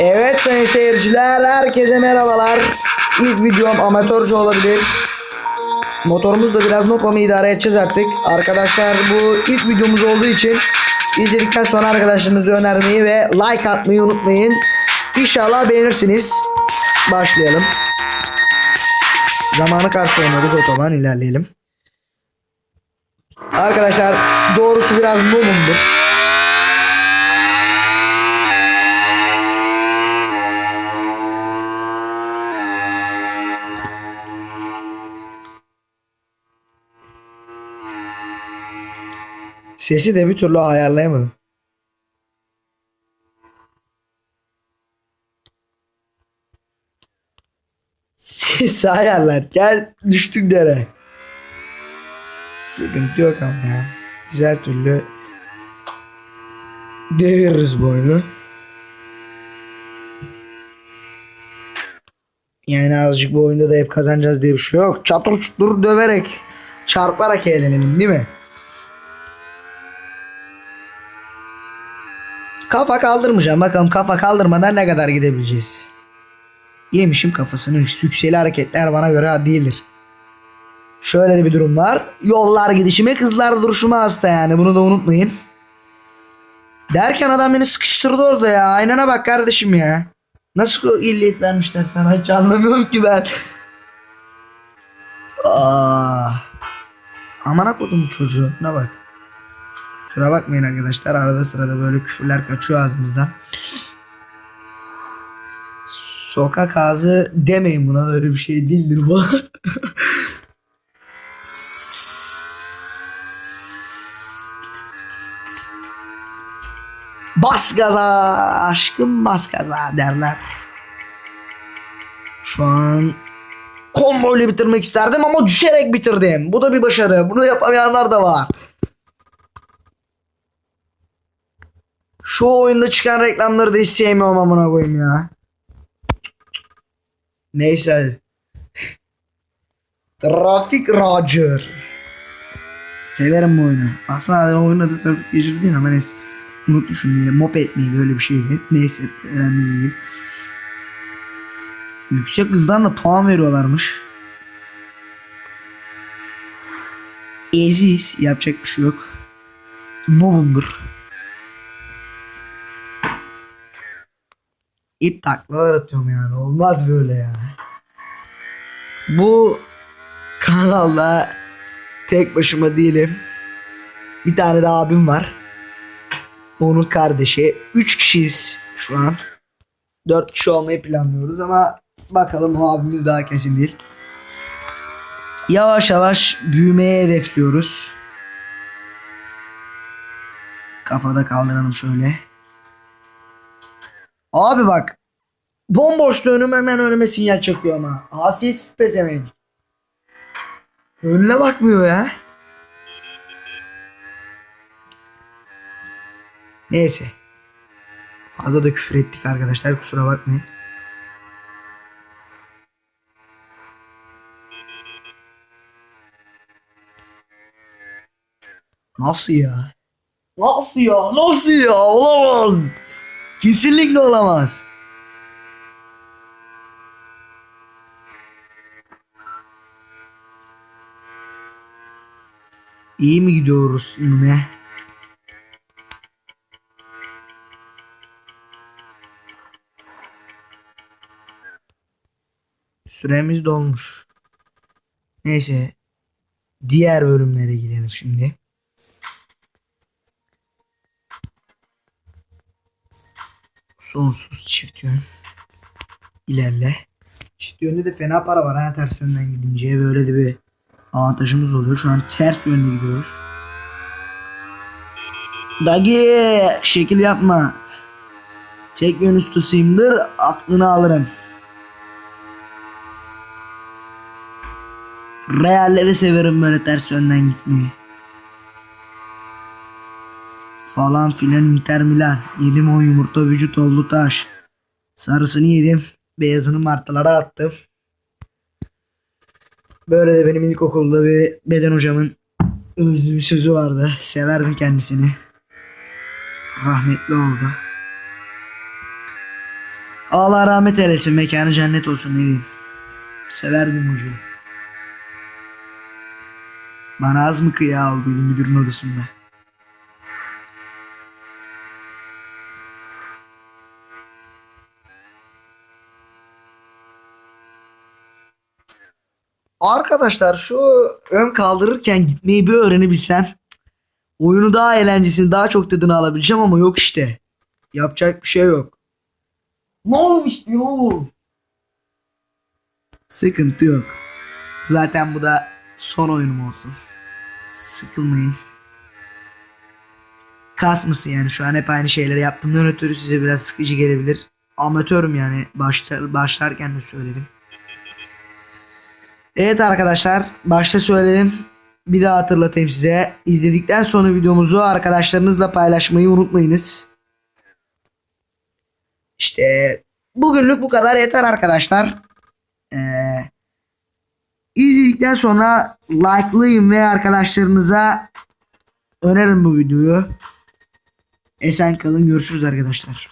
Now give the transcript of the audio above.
Evet sayın seyirciler herkese merhabalar. İlk videom amatörce olabilir. Motorumuz da biraz noob ama idare edeceğiz artık. Arkadaşlar bu ilk videomuz olduğu için izledikten sonra arkadaşlarınızı önermeyi ve like atmayı unutmayın. İnşallah beğenirsiniz. Başlayalım. Zamanı karşı oynuyoruz otoban ilerleyelim. Arkadaşlar doğrusu biraz noobumdur. Sesi de bir türlü ayarlayamadım. Sesi ayarlar. Gel düştük dere. Sıkıntı yok ama ya. Biz her türlü deviririz bu oyunu. Yani azıcık bu oyunda da hep kazanacağız diye bir şey yok. Çatır çutur döverek, çarparak eğlenelim değil mi? Kafa kaldırmayacağım. Bakalım kafa kaldırmadan ne kadar gidebileceğiz. Yemişim kafasını. Yükseli hareketler bana göre değildir. Şöyle de bir durum var. Yollar gidişime kızlar duruşuma hasta yani. Bunu da unutmayın. Derken adam beni sıkıştırdı orada ya. Aynana bak kardeşim ya. Nasıl illiyet vermişler sana hiç anlamıyorum ki ben. Aa. Aman kodum çocuğu. Ne bak. Kusura bakmayın arkadaşlar. Arada sırada böyle küfürler kaçıyor ağzımızdan. Sokak ağzı demeyin buna öyle bir şey değildir bu. bas gaza aşkım bas gaza derler. Şu an komboyla bitirmek isterdim ama düşerek bitirdim. Bu da bir başarı. Bunu yapamayanlar da var. Şu oyunda çıkan reklamları da hiç sevmiyorum amına koyayım ya. Neyse. Trafik Roger. Severim bu oyunu. Aslında oyunun adı Trafik Roger değil ama neyse. Unutmuşum diye. Moped miydi öyle bir şeydi. Neyse önemli değil. Yüksek hızdan da puan veriyorlarmış. Eziz yapacak bir şey yok. Noob'umdur. İp taklalar atıyorum yani. Olmaz böyle ya. Bu kanalda tek başıma değilim. Bir tane de abim var. Onun kardeşi. Üç kişiyiz şu an. Dört kişi olmayı planlıyoruz ama bakalım o abimiz daha kesin değil. Yavaş yavaş büyümeye hedefliyoruz. Kafada kaldıralım şöyle. Abi bak. Bomboş önüm hemen önüme sinyal çakıyor ama. Hasiyetsiz pezevenk. Önüne bakmıyor ya. Neyse. Fazla da küfür ettik arkadaşlar kusura bakmayın. Nasıl ya? Nasıl ya? Nasıl ya? Olamaz. Kesinlikle olamaz. İyi mi gidiyoruz ne? Süremiz dolmuş. Neyse. Diğer bölümlere gidelim şimdi. Sonsuz çift yön. İlerle. Çift yönde de fena para var ha ters yönden gidince. Böyle de bir avantajımız oluyor. Şu an ters yönde gidiyoruz. Dagi şekil yapma. Tek yön üstüsüyümdür aklını alırım. Real'le de severim böyle ters yönden gitmeyi. Falan filan Inter Milan. Yedim o yumurta vücut oldu taş. Sarısını yedim. Beyazını martılara attım. Böyle de benim ilkokulda bir beden hocamın özlü bir sözü vardı. Severdim kendisini. Rahmetli oldu. Allah rahmet eylesin. Mekanı cennet olsun ne. Severdim hocayı. Bana az mı kıya aldıydı müdürün odasında? Arkadaşlar şu ön kaldırırken gitmeyi bir öğrenebilsem oyunu daha eğlencesini daha çok tadını alabileceğim ama yok işte. Yapacak bir şey yok. Ne olmuş diyor. Sıkıntı yok. Zaten bu da son oyunum olsun. Sıkılmayın. Kasmasın yani şu an hep aynı şeyleri yaptığımdan ötürü size biraz sıkıcı gelebilir. Amatörüm yani başta, başlarken de söyledim. Evet arkadaşlar başta söyledim. Bir daha hatırlatayım size. İzledikten sonra videomuzu arkadaşlarınızla paylaşmayı unutmayınız. İşte bugünlük bu kadar yeter arkadaşlar. Ee, izledikten sonra like'layın ve arkadaşlarınıza önerin bu videoyu. Esen kalın görüşürüz arkadaşlar.